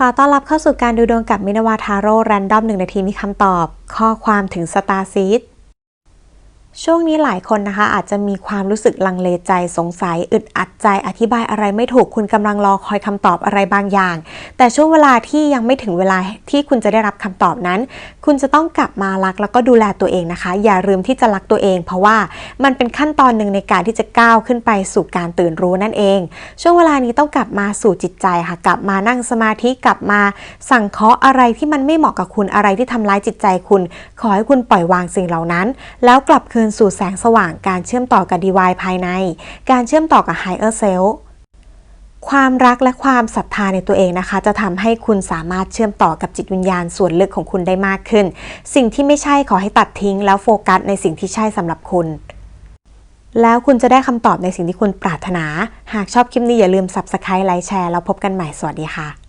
ขอต้อนรับเข้าสู่การดูดวงกับมินาวาทาโร่แรนดอมหนึ่งนาทีมีคำตอบ ข้อความถึงสตาร์ซีด ช่วงนี้หลายคนนะคะ อาจจะมีความรู้สึกลังเลใจสงสัย อึดอัดใจอธิบายอะไรไม่ถูกคุณกำลังรอคอยคำตอบอะไรบางอย่าง แต่ช่วงเวลาที่ยังไม่ถึงเวลาที่คุณจะได้รับคำตอบนั้น คุณจะต้องกลับมารักแล้วก็ดูแลตัวเองนะคะ อย่าลืมที่จะรักตัวเอง เพราะว่ามันเป็นขั้นตอนหนึ่งในการที่จะก้าวขึ้นไปสู่การตื่นรู้นั่นเอง ช่วงเวลานี้ต้องกลับมาสู่จิตใจค่ะ กลับมานั่งสมาธิกลับมาสั่งเคาะอะไรที่มันไม่เหมาะกับคุณอะไรที่ทำร้ายจิตใจคุณ ขอให้คุณปล่อยวางสิ่งเหล่านั้น แล้วกลับคืนสู่แสงสว่างการเชื่อมต่อกับดีวายภายใน การเชื่อมต่อกับไฮเออร์เซลความรักและความศรัทธาในตัวเองนะคะ จะทำให้คุณสามารถเชื่อมต่อกับจิตวิญญาณส่วนลึกของคุณได้มากขึ้น สิ่งที่ไม่ใช่ขอให้ตัดทิ้ง แล้วโฟกัสในสิ่งที่ใช่สำหรับคุณ แล้วคุณจะได้คำตอบในสิ่งที่คุณปรารถนา หากชอบคลิปนี้อย่าลืม Subscribe ไลค์แชร์แล้วพบกันใหม่สวัสดีค่ะ